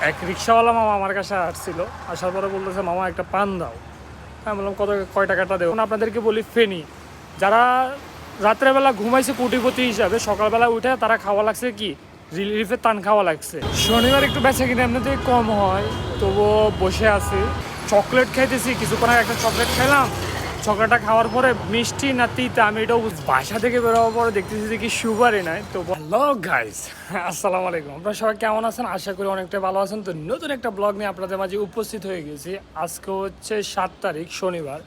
এক রিক্সাওয়ালা মামা আমার কাছে আসছিল, আসার পরে বলতেছে, মামা, একটা পান দাও। আমি বললাম, কত, কয় টাকাটা দেবো? আপনাদেরকে বলি, ফেনি। যারা রাত্রেবেলা ঘুমাইছে কোটিপতি হিসাবে, সকালবেলা উঠে তারা খাওয়া লাগছে কি? রিলিফের টান খাওয়া লাগছে। শনিবার একটু বেচা কিনে এমনিতেই কম হয়, তবুও বসে আছি। চকলেট খাইতেছি, কিছুক্ষণ একটা চকলেট খেলাম চকলেটটা খাওয়ার পরে মিষ্টি না তিতা, আমি বুঝ- বাসা থেকে বেরোবার পরে দেখতেছি যে কি সুগারই নাই। তো হ্যালো গাইস আসসালামু আলাইকুম। আপনারা সবাই কেমন আছেন? আশা করি অনেকটা ভালো আছেন। তো নতুন একটা ব্লগ নিয়ে আপনাদের মাঝে উপস্থিত হয়ে গেছি। আজকে হচ্ছে সাত তারিখ, শনিবার।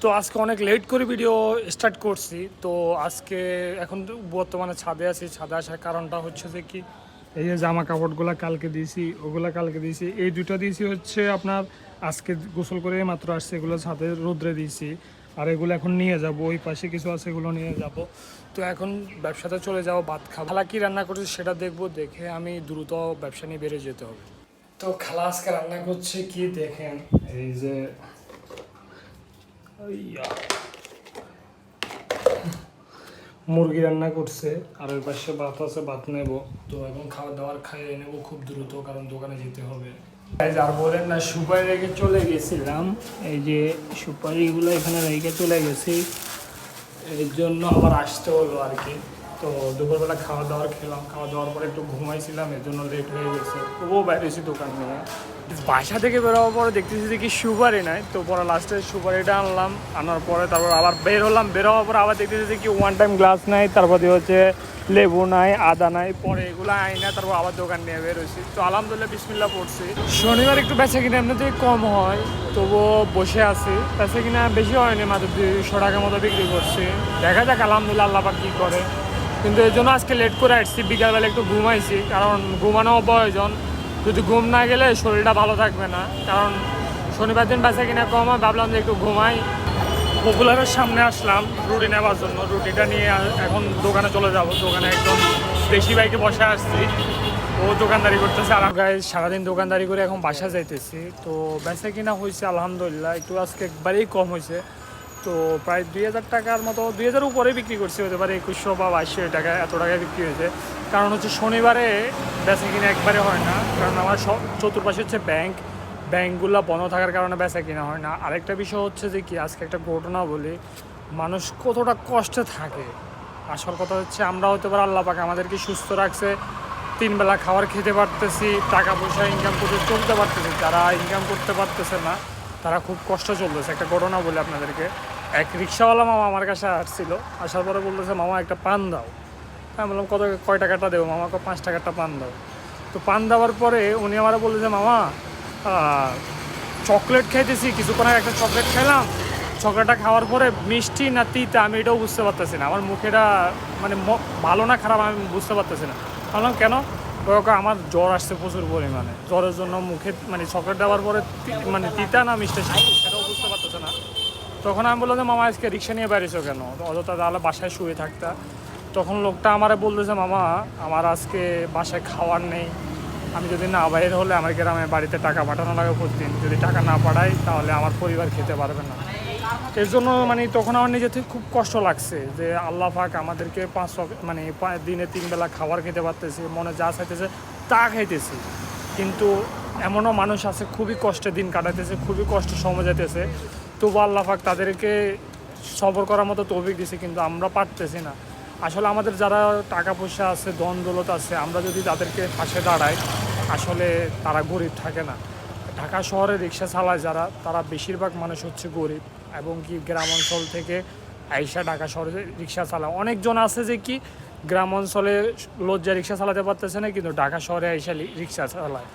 তো আজকে অনেক লেট করে ভিডিও স্টার্ট করছি। তো আজকে এখন বর্তমানে ছাদে আছি। ছাদে আসার কারণটা হচ্ছে যে কি, এই যে জামা কাপড়গুলো কালকে দিয়েছি, ওগুলো কালকে দিয়েছি। এই দুটো দিয়েছি হচ্ছে আপনার আজকে গোসল করে মাত্র আসছে, এগুলো ছাদে রোদ্রে দিয়েছি। আর এগুলো এখন নিয়ে যাব, ওই পাশে কিছু আছে, এগুলো নিয়ে যাব। তো এখন ব্যবসাতে চলে যাব ভাত খাব। খালা কি রান্না করছে সেটা দেখব, দেখে আমি দ্রুত ব্যবসা নিয়ে বেড়ে যেতে হবে। তো খালা আজকে রান্না করছে কি দেখেন, এই যে মুরগি রান্না করছে, আর ওই পাশে ভাত আছে, ভাত নেব। তো এখন খাওয়া দাওয়ার খাইয়ে নেব খুব দ্রুত, কারণ দোকানে যেতে হবে। আর বলেন না, সুপারি রেখে চলে গেছিলাম। এই যে সুপারিগুলো এখানে রেখে চলে গেছি। এর জন্য আবার আসতে হলো আর কি। তো দুপুরবেলা খাওয়া দাওয়ার খেলাম, খাওয়া দাওয়ার পরে একটু ঘুমাইছিলাম, এর জন্য লেট হয়ে গেছে। তবুও বাইরেছি দোকান নিয়ে বাসা থেকে বেরোবার পরে দেখতেছি যে কি সুপারি নাই, তো পরে লাস্টে সুপারিটা আনলাম, আনার পরে তারপর আবার বের হলাম, বের হওয়ার পরে আবার দেখতেছি যে কি ওয়ান টাইম গ্লাস নাই, তারপর দিয়ে হচ্ছে লেবু নাই, আদা নাই, পরে এগুলো আই না তারপর আবার দোকান নিয়ে বের হয়েছি। তো আলহামদুলিল্লাহ বিসমিল্লা পড়ছি। শনিবার একটু বেচা কিনা এমনিতেই কম হয়, তবুও বসে আছি। বেচা কিনা বেশি হয়নি, মাত্র দুইশো টাকার মতো বিক্রি করছি। দেখা যাক, আলহামদুলিল্লাহ, আল্লাহ কি করে। কিন্তু এই জন্য আজকে লেট করে আসছি, বিকালবেলা একটু ঘুমাইছি কারণ ঘুমানো প্রয়োজন যদি ঘুম না গেলে শরীরটা ভালো থাকবে না, কারণ শনিবার দিন বেচা কিনা কম হয়, ভাবলাম যে একটু ঘুমাই। পপুলারের সামনে আসলাম রুটি নেওয়ার জন্য। রুটিটা নিয়ে এখন দোকানে চলে যাব। দোকানে একদম দেশি বাইকে বসে আসছি। ও দোকানদারি করতেছে। আর গায়ে সারাদিন দোকানদারি করে এখন বাসা যাইতেছি। তো বেচা কিনা হয়েছে আলহামদুলিল্লাহ। একটু আজকে একবারেই কম হয়েছে তো প্রায় দুই হাজার টাকার মতো, দুই হাজার উপরে বিক্রি করছি, হতে পারে একুশশো বা বাইশশো টাকা, এত টাকায় বিক্রি হয়েছে। কারণ হচ্ছে শনিবারে বেচা কিনা একবারে হয় না, কারণ আমার সব চতুর্পাশে হচ্ছে ব্যাংক, ব্যাংকগুলো বন্ধ থাকার কারণে বেচা কিনা হয় না। আরেকটা বিষয় হচ্ছে যে কি, আজকে একটা ঘটনা বলি, মানুষ কতটা কষ্টে থাকে। আসল কথা হচ্ছে আমরা হতে পারে আল্লাহ পাকে আমাদেরকে সুস্থ রাখছে, তিন বেলা খাবার খেতে পারতেছি টাকা পয়সা ইনকাম করতে, চলতে পারতেছি, যারা ইনকাম করতে পারতেছে না, তারা খুব কষ্ট চলতেছে। একটা ঘটনা বলি আপনাদেরকে। এক রিক্সাওয়ালা মামা আমার কাছে আসছিল, আসার পরে বলতেছে, মামা, একটা পান দাও। আমি বললাম, কত, কয় টাকাটা দেবো? মামাকে পাঁচ টাকাটা পান দাও। তো পান দেওয়ার পরে উনি আমার বলতেছে, মামা চকলেট খাইতেছি, কিছুক্ষণ আগে একটা চকলেট খেলাম চকলেটটা খাওয়ার পরে মিষ্টি না তিতা আমি এটাও বুঝতে পারতেছি না। আমার মুখেটা মানে ভালো না খারাপ আমি বুঝতে পারতেছি না। বললাম, কেন? আমার জ্বর আসছে প্রচুর পরিমাণে। জ্বরের জন্য মুখে মানে চকলেট দেওয়ার পরে মানে তিতা না মিষ্টি সেটাও বুঝতে পারতেছে না। তখন আমি বললাম যে, মামা, আজকে রিক্সা নিয়ে বেরিয়েছো কেন? অযথা তাহলে বাসায় শুয়ে থাকতা। তখন লোকটা আমারে বলল যে, মামা, আমার আজকে বাসায় খাওয়ার নেই। আমি যদি না বাইরে হলে আমার গ্রামে বাড়িতে টাকা পাঠানো লাগে প্রতিদিন। যদি টাকা না পাঠাই, তাহলে আমার পরিবার খেতে পারবে না। এর জন্য মানে তখন আমার নিজে থেকে খুব কষ্ট লাগছে যে, আল্লাহ পাক আমাদেরকে পাঁচ মানে দিনে তিন বেলা খাবার খেতে পারতেছি, মনে যা চাইতেছে তা খাইতেছি। কিন্তু এমনও মানুষ আছে, খুবই কষ্টে দিন কাটাইতেছে, খুবই কষ্ট সময় যেতেছে তবু আল্লাহ পাক তাদেরকে সবর করার মতো তৌফিক দিছে, কিন্তু আমরা পারতেছি না। আসলে আমাদের যারা টাকা পয়সা আছে, ধন দৌলত আছে, আমরা যদি তাদেরকে পাশে দাঁড়াই, আসলে তারা গরিব থাকে না। ঢাকা শহরে রিক্সা চালায় যারা, তারা বেশিরভাগ মানুষ হচ্ছে গরিব এবং কি গ্রাম অঞ্চল থেকে আইসা ঢাকা শহরে রিক্সা চালায়। অনেকজন আছে যে কি গ্রাম অঞ্চলে লজ্জা রিক্সা চালাতে পারতেছে না, কিন্তু ঢাকা শহরে আইসা রিক্সা চালায়।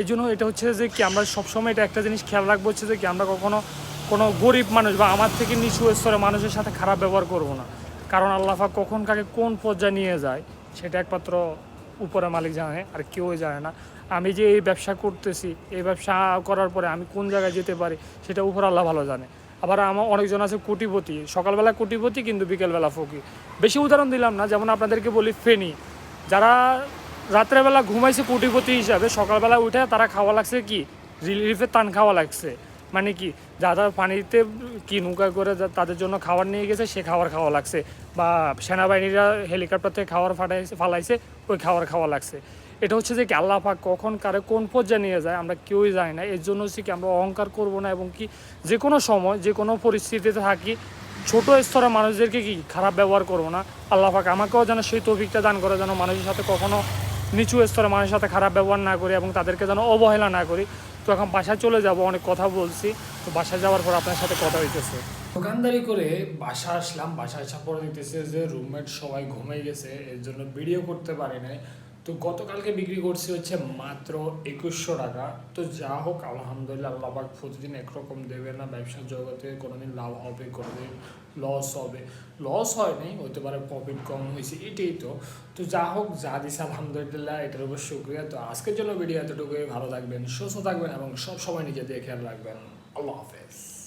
এই জন্য এটা হচ্ছে যে কি আমরা সবসময় এটা একটা জিনিস খেয়াল রাখব হচ্ছে যে কি আমরা কখনো কোনো গরিব মানুষ বা আমার থেকে নিচু স্তরে মানুষের সাথে খারাপ ব্যবহার করব না। কারণ আল্লাহা কখন কাকে কোন পর্যায়ে নিয়ে যায়, সেটা একমাত্র উপরে মালিক জানে, আর কেউই জানে না। আমি যে এই ব্যবসা করতেছি, এই ব্যবসা করার পরে আমি কোন জায়গায় যেতে পারি, সেটা উপর আল্লাহ ভালো জানে। আবার আমার অনেকজন আছে কোটিপতি, সকালবেলা কোটিপতি কিন্তু বিকেলবেলা ফকি বেশি উদাহরণ দিলাম না, যেমন আপনাদেরকে বলি ফেনি। যারা রাত্রেবেলা ঘুমাইছে কোটিপতি হিসাবে, সকালবেলা উঠে তারা খাওয়া লাগছে কি? রিলিফের তান খাওয়া লাগছে। মানে কি যারা পানিতে কি নৌকা করে তাদের জন্য খাবার নিয়ে গেছে, সে খাবার খাওয়া লাগছে। বা সেনাবাহিনীরা হেলিকপ্টার থেকে খাবার ফাটাইছে, ফালাইছে, ওই খাবার খাওয়া লাগছে। এটা হচ্ছে যে কি, আল্লাহ পাক কখন কারে কোন পর্যায়ে নিয়ে যায় আমরা কেউই জানি না। এর জন্য হচ্ছে কি, আমরা অহংকার করব না এবং কি, যে কোনো সময়, যে কোনো পরিস্থিতিতে থাকি, ছোট স্তরের মানুষদেরকে কি খারাপ ব্যবহার করব না। আল্লাহ পাক আমাকেও যেন সেই তৌফিকটা দান করে, যেন মানুষের সাথে কখনো নিচু স্তরে মানুষের সাথে খারাপ ব্যবহার না করি এবং তাদেরকে যেন অবহেলা না করি। তো এখন বাসায় চলে যাব, অনেক কথা বলছি। তো বাসায় যাওয়ার পর আপনার সাথে কথা হইতেছে। দোকানদারি করে বাসা আসলাম বাসা আসার পর দেখতেছে যে রুমমেট সবাই ঘুমিয়ে গেছে, এর জন্য ভিডিও করতে পারি নাই। তো গতকালকে বিক্রি করছি হচ্ছে মাত্র একুশশো টাকা। তো যা হোক, আলহামদুলিল্লাহ, আল্লাহ পাক প্রতিদিন একরকম দেবে না, ব্যবসার জগতে কোনোদিন লাভ হবে, কোনোদিন লস হবে। লস হয়নি, হতে পারে প্রফিট কম হয়েছে, এটাই তো। তো যা হোক, যা দিছে, আলহামদুলিল্লাহ, এটার উপর শুক্রিয়া। তো আজকের জন্য ভিডিও এতটুকুই। ভালো থাকবেন, সুস্থ থাকবেন এবং সব সময় নিজে দিয়ে খেয়াল রাখবেন। আল্লাহ হাফেজ।